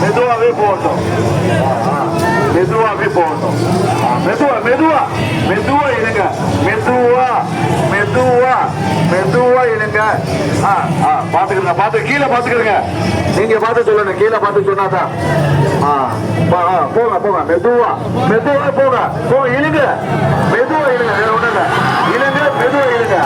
மெதுவா போகட்டும் ஆ, போகட்டும் ஆ, மெதுவா மெதுவா மெதுவா இருங்க மெதுவா மெதுவா மெதுவா இருங்க ஆ ஆ பாத்துக்கிறங்க பாத்து கீழே பாத்துக்கிறங்க நீங்க பார்த்து சொல்லணும் கீழே பார்த்து சொன்னாதான் ஆ பா- ஆ, போங்க போங்க மெதுவா மெதுவா போங்க போங்க இழுங்க மெதுவா இழுங்க வேற ஒண்ணும் இழுங்க மெதுவா இழுங்க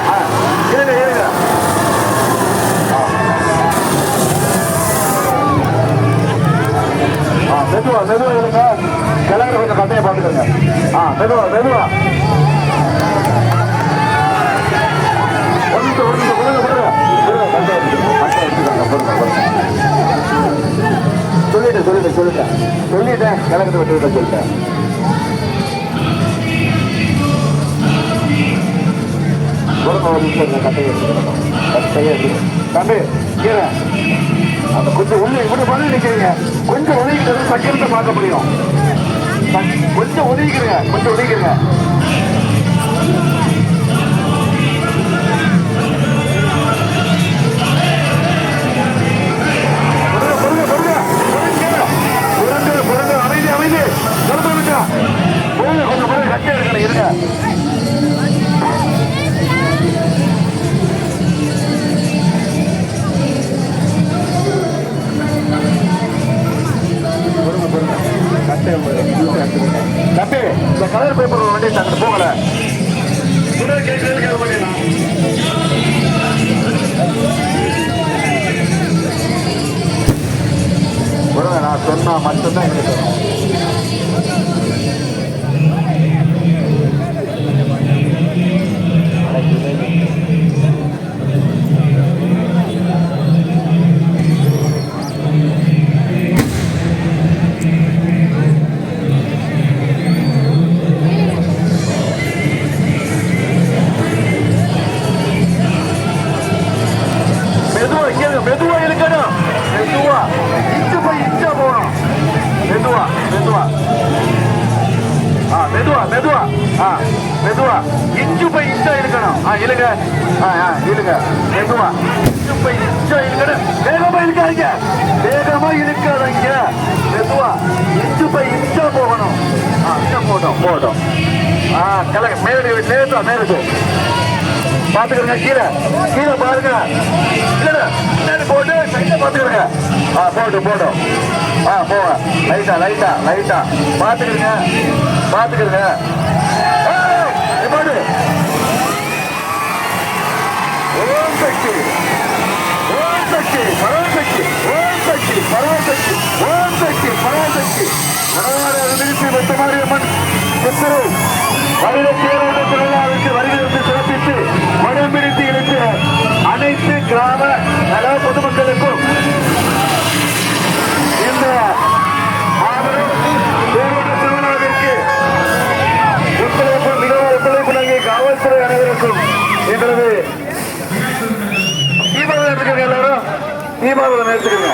மெதுவா மெதுவா இருங்க கிளம்பி கொஞ்சம் கட்டையை பார்த்துக்கோங்க ஆ மெதுவா மெதுவா கொஞ்சம் கொஞ்சம் கொடுங்க கொடுங்க கட்டை கட்டை எடுத்துக்கோங்க கொடுங்க கொடுங்க சொல்லிட்டேன் சொல்லிட்டேன் சொல்லிட்டேன் சொல்லிட்டேன் கிழக்கு விட்டு விட்ட சொல்லிட்டேன் கொடுங்க ஒரு நிமிஷம் கட்டையை கட்டையை தம்பி கீழே கொஞ்சம் உள்ள இப்படி பண்ணி நிற்கிறீங்க கொஞ்சம் உதவிக்கிறது சக்கரத்தை பார்க்க முடியும். கொஞ்சம் உதவிக்கிறீங்க கொஞ்சம் உதவிக்கிறீங்க கட்டை எடுத்துக்கோங்க. தம்பி இந்த கலர் பேப்பர் வண்டி தங்க போகல நான் சொன்னா மட்டும்தான் எங்களுக்கு மெதுவா மெதுவா இழுக்கணும் மெதுவா இச்சு போய் இச்சா போகணும் மெதுவா மெதுவா ஆ மெதுவா மெதுவா ஆ மெதுவா இச்சு போய் இச்சா இழுக்கணும் ஆ இழுங்க ஆ ஆ இழுங்க மெதுவா இச்சு போய் இச்சா இழுக்கணும் வேகமா இழுக்காதீங்க வேகமா இழுக்காதீங்க மெதுவா இச்சு போய் இச்சா போகணும் ஆ இச்சா போட்டோம் போட்டோம் ஆ கிளங்க மேலே லேசா மேலே பாத்துக்கிறங்க கீழே. கீழே பாருங்க. இல்ல பின்னாடி போட்டு கையில பாத்துக்கிறங்க. ஆ போட்டு போட்டோம். ஆ போங்க. லைட்டா லைட்டா லைட்டா பாத்துக்கிறங்க. பாத்துக்கிறங்க. ஏய், ஓம் சக்தி. ஓம் சக்தி பரவசக்தி ஓம் சக்தி பரவசக்தி ஓம் சக்தி பரவசக்தி வடவாறு நிறுத்தி வெட்ட சித்திரை. வருட பேரோட திருவிழாவிற்கு வருகிறது சிறப்பித்து மடம் பிடித்து அனைத்து கிராம நல பொதுமக்களுக்கும் இந்த மாபெரும் ஒத்துழைப்பு மிகவும் ஒத்துழைப்பு நல்கிய காவல்துறை அனைவருக்கும் எங்களது தீபாவளி எல்லாரும். தீபாவளி எடுத்துக்கங்க